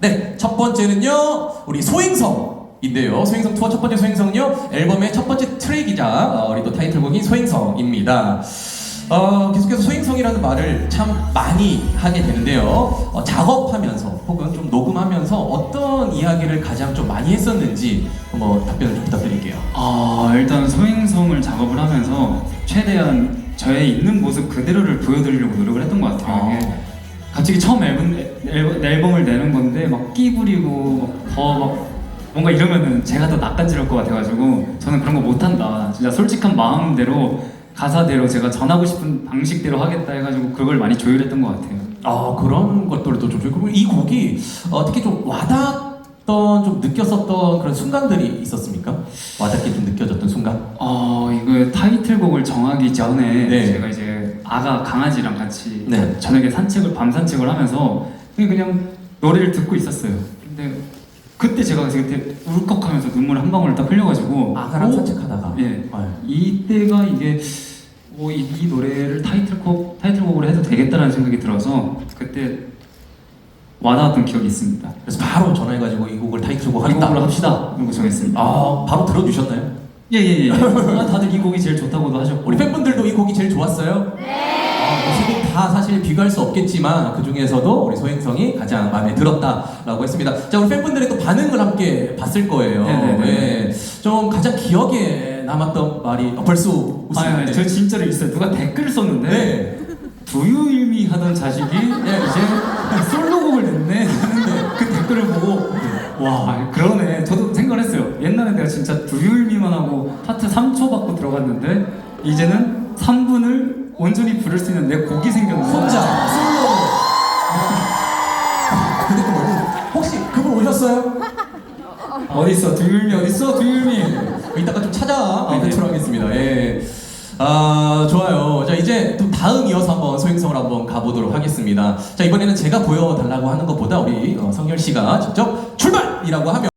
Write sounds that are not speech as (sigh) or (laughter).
네, 첫 번째는요, 우리 소행성인데요. 소행성 투어 첫 번째 소행성은요, 앨범의 첫 번째 트랙이자 어, 우리 또 타이틀곡인 소행성입니다. 어, 계속해서 소행성이라는 말을 참 많이 하게 되는데요. 어, 작업하면서 혹은 좀 녹음하면서 어떤 이야기를 가장 좀 많이 했었는지 한번 답변을 좀 부탁드릴게요. 아 일단 소행성을 작업을 하면서 최대한 저의 있는 모습 그대로를 보여드리려고 노력을 했던 것 같아요. 이게 갑자기 처음 앨범, 앨범, 앨범을 내는 건데 막 끼 부리고 더 막 뭔가 이러면은 제가 더 낯간지러울 것 같아가지고 저는 그런 거 못한다. 진짜 솔직한 마음대로 가사대로 제가 전하고 싶은 방식대로 하겠다 해가지고 그걸 많이 조율했던 것 같아요. 아 그런 것들도 좀 좋고 이 곡이 어, 특히 좀 와닿던 좀 느꼈었던 그런 순간들이 있었습니까? 와닿게 좀 느껴졌던 순간? 어 이거 타이틀곡을 정하기 전에 네. 제가 이제 아가 강아지랑 같이 네. 저녁에 산책을 밤 산책을 하면서 그냥, 그냥 노래를 듣고 있었어요. 근데 그때 제가 그때 울컥하면서 눈물 한 방울 딱 흘려가지고 아가랑 오, 산책하다가 예 네. 이때가 이게 뭐 이, 이 노래를 타이틀곡 타이틀곡으로 해도 되겠다라는 생각이 들어서 그때 와닿았던 기억이 있습니다. 그래서 바로 전화해가지고 이 곡을 타이틀곡 이 하겠다. 곡으로 합시다. 이러고 정했습니다. 아 바로 들어주셨나요? 예예예. (laughs) 아, 다들 이 곡이 제일 좋다고도 하셨고 우리 팬분들도 이 곡이 제일 좋았어요? 네. 세곡 다 사실 비교할 수 없겠지만 그 중에서도 우리 소행성이 가장 마음에 들었다라고 했습니다. 자 우리 팬분들의 또 반응을 함께 봤을 거예요. 네네네. 예. 좀 가장 기억에 남았던 말이 어, 벌써 웃으는데. 저 진짜로 있어요. 누가 댓글 썼는데 네. 두유일미 하던 자식이 예, 이제 솔로곡을 냈네 그 댓글을 보고 와 그러네. 저도 생각을 했어요. 옛날에 내가 진짜 두유일미만 하고 파트 3초 받고 들어갔는데 이제는 3분을 온전히 부를 수 있는 내 곡이 생겼네. 혼자 솔로. (laughs) 아, 근데 또 너무 혹시 그분 오셨어요? 두유일미 어디 있어? 두유일미. 이따가 좀 찾아 네, 네. 뵙도록 하겠습니다. 예. 아 좋아요. 자 이제 또 다음 이어서 한번 소행성을 한번 가보도록 하겠습니다. 자 이번에는 제가 보여달라고 하는 것보다 우리 어, 성열 씨가 직접 출발이라고 하면.